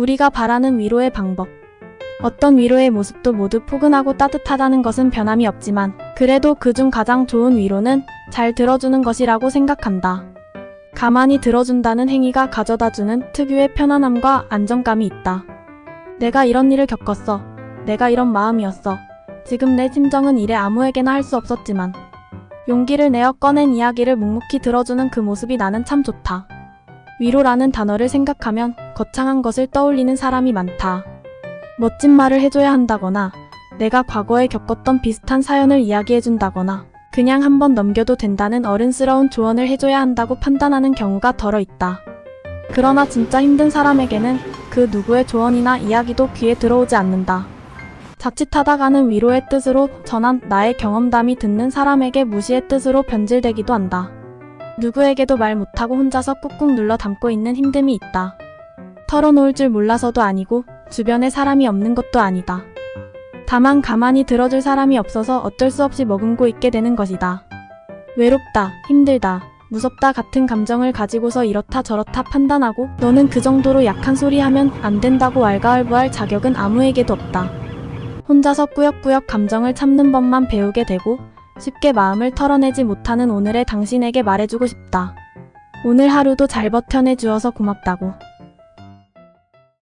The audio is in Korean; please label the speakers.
Speaker 1: 우리가 바라는 위로의 방법. 어떤 위로의 모습도 모두 포근하고 따뜻하다는 것은 변함이 없지만, 그래도 그중 가장 좋은 위로는 잘 들어주는 것이라고 생각한다. 가만히 들어준다는 행위가 가져다주는 특유의 편안함과 안정감이 있다. 내가 이런 일을 겪었어. 내가 이런 마음이었어. 지금 내 심정은 이래 아무에게나 할 수 없었지만, 용기를 내어 꺼낸 이야기를 묵묵히 들어주는 그 모습이 나는 참 좋다. 위로라는 단어를 생각하면 거창한 것을 떠올리는 사람이 많다. 멋진 말을 해줘야 한다거나, 내가 과거에 겪었던 비슷한 사연을 이야기해준다거나, 그냥 한번 넘겨도 된다는 어른스러운 조언을 해줘야 한다고 판단하는 경우가 덜어 있다. 그러나 진짜 힘든 사람에게는 그 누구의 조언이나 이야기도 귀에 들어오지 않는다. 자칫하다가는 위로의 뜻으로 전한 나의 경험담이 듣는 사람에게 무시의 뜻으로 변질되기도 한다. 누구에게도 말 못하고 혼자서 꾹꾹 눌러 담고 있는 힘듦이 있다. 털어놓을 줄 몰라서도 아니고 주변에 사람이 없는 것도 아니다. 다만 가만히 들어줄 사람이 없어서 어쩔 수 없이 머금고 있게 되는 것이다. 외롭다, 힘들다, 무섭다 같은 감정을 가지고서 이렇다 저렇다 판단하고 너는 그 정도로 약한 소리 하면 안 된다고 왈가왈부할 자격은 아무에게도 없다. 혼자서 꾸역꾸역 감정을 참는 법만 배우게 되고 쉽게 마음을 털어내지 못하는 오늘의 당신에게 말해주고 싶다. 오늘 하루도 잘 버텨내 주어서 고맙다고.